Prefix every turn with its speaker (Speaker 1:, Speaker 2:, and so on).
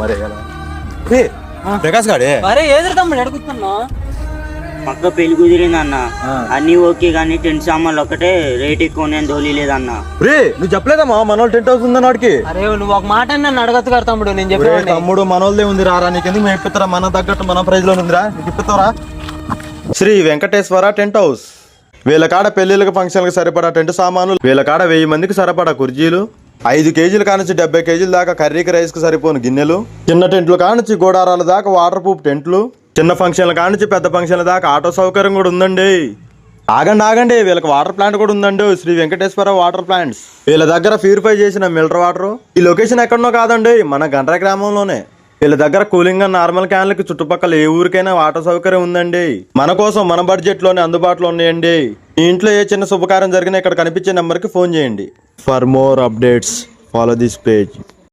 Speaker 1: మరి రే ప్రకాష్ గాడే?
Speaker 2: అరే ఏదో తమ్ముడు
Speaker 3: పక్క పెళ్ళి కుదిరింది అన్న.
Speaker 1: ఆ.
Speaker 3: అన్ని ఓకే కానీ టెంట్ సామాన్లు ఒకటే రేట్ ఎక్కువ నేను దోలి లేదన్న.
Speaker 1: రే నువ్వు చెప్పలేదమ్మా మనోళ్ళు టెంట్ హౌస్ ఉందని వాడికి.
Speaker 2: అరే నువ్వు ఒక మాట నన్ను అడగచ్చు కదా తమ్ముడు నేను
Speaker 1: ఒరే,
Speaker 2: చెప్పాను
Speaker 1: తమ్ముడు మనోళ్ళదే ఉంది రారా నీకెందుకు మేము ఇప్పిస్తారా? మన తగ్గట్టు మన ప్రైజ్లో ఉందిరా. ఇప్పిస్తారా శ్రీ వెంకటేశ్వర టెంట్ హౌస్. వీళ్ళ కాడ పెళ్ళిళ్ళకి ఫంక్షన్లకు సరిపడా టెంట్ సామాన్లు వీళ్ళ కాడ వెయ్యి మందికి సరిపడా కుర్చీలు. ఐదు కేజీల కానుంచి డెబ్బై కేజీల దాకా కర్రీకి రైస్కి సరిపోను గిన్నెలు. చిన్న టెంట్లు కానుంచి గోడారాల దాకా వాటర్ ప్రూఫ్ టెంట్లు. చిన్న ఫంక్షన్ల కానుంచి పెద్ద ఫంక్షన్ల దాకా ఆటో సౌకర్యం కూడా ఉందండి. ఆగండి ఆగండి వీళ్ళకి వాటర్ ప్లాంట్ కూడా ఉందండి. Sri Venkateswara water plants. వీళ్ళ దగ్గర ప్యూరిఫై చేసిన మిల్టర్ వాటర్. ఈ లొకేషన్ ఎక్కడనో కాదండి మన గండ్ర గ్రామంలోనే. వీళ్ళ దగ్గర కూలింగ్ నార్మల్ క్యాన్లకి చుట్టుపక్కల ఏ ఊరికైనా వాటర్ సౌకర్యం ఉందండి. మన కోసం మన బడ్జెట్లోనే అందుబాటులో ఉన్నాయండి. మీ ఇంట్లో ఏ చిన్న శుభకార్యం జరిగినా ఇక్కడ కనిపించే నెంబర్కి ఫోన్ చేయండి. For more updates, follow this page.